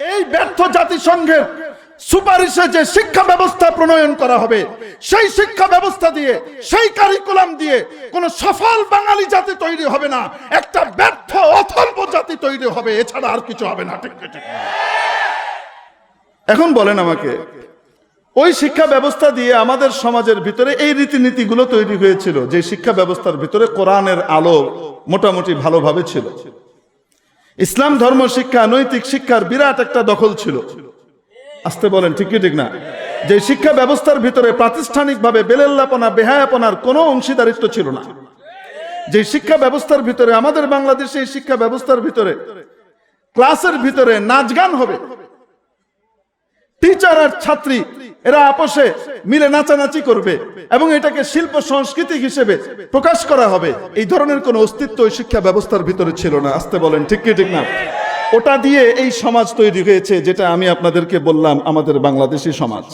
এই ব্যর্থ জাতিসংঘের সুপারিশে যে শিক্ষা ব্যবস্থা প্রণয়ন করা হবে, সেই শিক্ষা ব্যবস্থা দিয়ে, সেই কারিকুলাম দিয়ে কোন সফল বাঙালি জাতি তৈরি হবে না, একটা ব্যর্থ অথর্ব জাতি তৈরি হবে, এছাড়া আর কিছু হবে না ঠিক। এখন বলেন আমাকে, ওই শিক্ষা ব্যবস্থা দিয়ে আমাদের সমাজের ভিতরে এই রীতিনীতিগুলো তৈরি হয়েছিল, যে শিক্ষা ব্যবস্থার ভিতরে কোরআনের আলো মোটামুটি ভালোভাবে ছিল ইসলাম, ধর্ম, শিক্ষা, নৈতিক শিক্ষার বিরাট একটা দখল ছিল। আসতে বলেন, ঠিক ঠিক না? যে শিক্ষা ব্যবস্থার ভিতরে প্রাতিষ্ঠানিকভাবে বেলেল্লাপনা, বেহায়াপনার কোনো অংশীদারিত্ব ছিল না। যে শিক্ষা ব্যবস্থার ভিতরে, আমাদের বাংলাদেশে এই শিক্ষা ব্যবস্থার ভিতরে, ক্লাসের ভিতরে নাচ গান হবে টিচার আর ছাত্রী, এরা আপোষে মিলে নাচানাচি করবে এবং এটাকে শিল্প সংস্কৃতি হিসেবে প্রকাশ করা হবে। এই ধরনের কোনো অস্তিত্ব ওই শিক্ষা ব্যবস্থার ভিতরে ছিল না। আসতে বলেন, ঠিক কি, ঠিক না? ওটা দিয়ে এই সমাজ তৈরি হয়েছে, যেটা আমি আপনাদেরকে বললাম, আমাদের বাংলাদেশি সমাজ।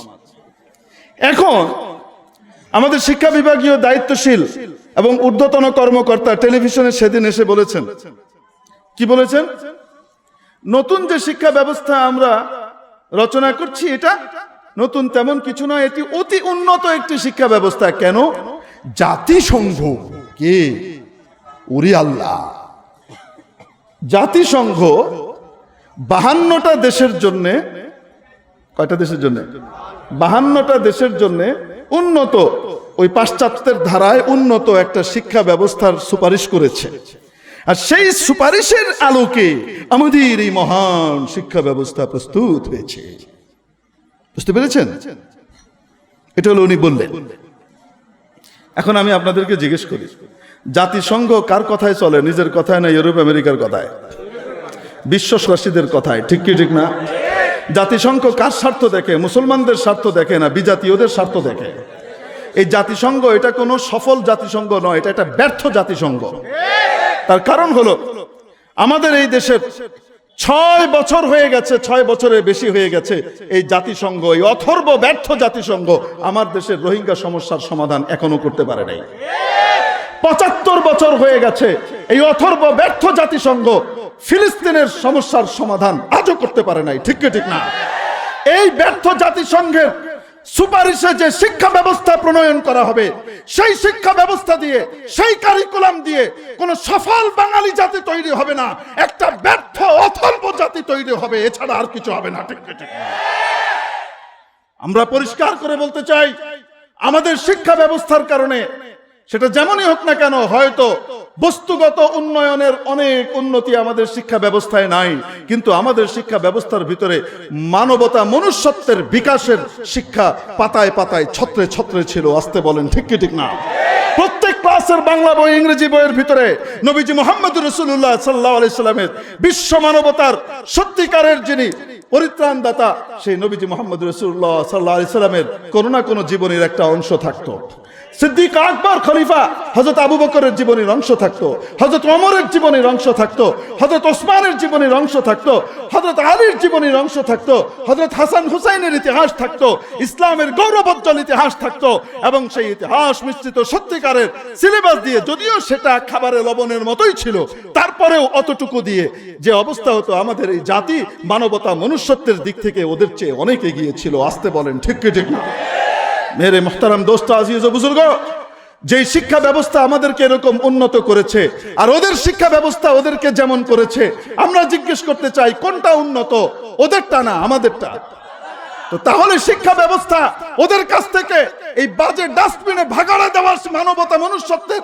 এখন আমাদের শিক্ষা বিভাগীয় দায়িত্বশীল এবং ঊর্ধ্বতন কর্মকর্তা টেলিভিশনে সেদিন এসে বলেছেন। কি বলেছেন? নতুন যে শিক্ষা ব্যবস্থা আমরা রচনা করছি এটা। নতুন তেমন কিছু নয়, এটি অতি উন্নত একটি শিক্ষা ব্যবস্থা। কেন? জাতিসংঘ কে? উরি আল্লাহ। জাতিসংঘ বাহান্নটা দেশের জন্য, কয়টা দেশের জন্য? বাহান্নটা দেশের জন্য উন্নত, ওই পাশ্চাত্যের ধারায় উন্নত একটা শিক্ষা ব্যবস্থার সুপারিশ করেছে। আর সেই সুপারিশের আলোকে আমাদের এই মহান শিক্ষা ব্যবস্থা প্রস্তুত হয়েছে। বুঝতে পেরেছেন? এটা হলো উনি বললেন। এখন আমি আপনাদেরকে জিজ্ঞেস করি, জাতিসংঘ কার কথায় চলে? নিজের কথায় না ইউরোপ আমেরিকার কথায়? বিশ্ববাসীদের কথায়, ঠিক কি, ঠিক না? জাতিসংঘ কার স্বার্থ দেখে? মুসলমানদের স্বার্থ দেখে না বিজাতীয়দের স্বার্থ দেখে? এই জাতিসংঘ এটা কোনো সফল জাতিসংঘ নয়, এটা একটা ব্যর্থ জাতিসংঘ। তার কারণ হলো, আমাদের এই দেশের ছয় বছর হয়ে গেছে, ছয় বছরের বেশি হয়ে গেছে এই জাতিসংঘ, এই অথর্ব ব্যর্থ জাতিসংঘ আমার দেশের রোহিঙ্গা সমস্যার সমাধান এখনও করতে পারে নাই। পঁচাত্তর বছর হয়ে গেছে এই অথর্ব ব্যর্থ জাতিসংঘ ফিলিস্তিনের সমস্যার সমাধান আজও করতে পারে নাই, ঠিক ঠিক না? এই ব্যর্থ জাতিসংঘের সুপারিশে যে শিক্ষা ব্যবস্থা প্রণয়ন করা হবে, সেই শিক্ষা ব্যবস্থা দিয়ে, সেই কারিকুলাম দিয়ে কোন সফল বাঙালি জাতি তৈরি হবে না, একটা ব্যর্থ, অথর্ব জাতি তৈরি হবে, এছাড়া আর কিছু হবে না। আমরা পরিষ্কার করে বলতে চাই, আমাদের শিক্ষা ব্যবস্থার কারণে, সেটা যেমনই হোক না কেন, হয়তো বস্তুগত উন্নয়নের অনেক উন্নতি আমাদের শিক্ষা ব্যবস্থায় নাই, কিন্তু আমাদের শিক্ষা ব্যবস্থার ভিতরে মানবতা মনুষ্যত্বের বিকাশের শিক্ষা পাতায় পাতায় ছত্রে ছত্রে ছিল, আসতে বলেন, ঠিক কি ঠিক না? প্রত্যেক ক্লাসের বাংলা বই, ইংরেজি বইয়ের ভিতরে নবীজি মোহাম্মদ রসুল্লাহ সাল্লাহ আলাইস্লামের বিশ্ব মানবতার সত্যিকারের যিনি পরিত্রাণ দাতা সেই নবীজি মোহাম্মদ রসুল্লাহ সাল্লাহ আলাইস্লামের কোনো না কোনো জীবনের একটা অংশ থাকতো। সিদ্দিক আকবর খলিফা। হজরত আবু বকরের জীবনের অংশ থাকতো। হজরত অমরের জীবনের অংশ থাকতো। হজরত ওসমানের জীবনের অংশ থাকতো। হজরত আলীর জীবনের অংশ থাকতো। হজরত হাসান হুসাইনের ইতিহাস থাকতো। ইসলামের গৌরবোজ্জ্বল ইতিহাস থাকতো। এবং সেই ইতিহাস মিশ্রিত সত্যিকারের সিলেবাস দিয়ে যদিও সেটা খাবারে লবণের মতোই ছিল, তারপরেও অতটুকু দিয়ে যে অবস্থা হতো আমাদের এই জাতি মানবতা মনুষ্যত্বের দিক থেকে ওদের চেয়ে অনেক এগিয়ে ছিল। আসতে বলেন, ঠিক ঠিক মেরে মোহতারাম দোস্ত আজিজ বুজুর্গ যে শিক্ষা ব্যবস্থা আমাদেরকে এরকম উন্নত করেছে, আর ওদের শিক্ষা ব্যবস্থা ওদেরকে যেমন করেছে, আমরা জিজ্ঞেস করতে চাই, কোনটা উন্নত? ওদেরটা না, আমাদেরটা? তো তাহলে শিক্ষা ব্যবস্থা ওদের কাছ থেকে, এই বাজে ডাস্টবিনে ভাগাড়া দেওয়ার মানবতা মনুষ্যত্বের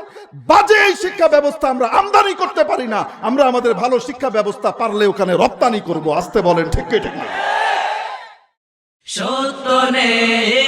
বাজে এই শিক্ষা ব্যবস্থা আমরা আমদানি করতে পারি না, আমরা আমাদের ভালো শিক্ষা ব্যবস্থা পারলে ওখানে রপ্তানি করব, আসতে বলেন, ঠিক ঠিক না? সত্যনের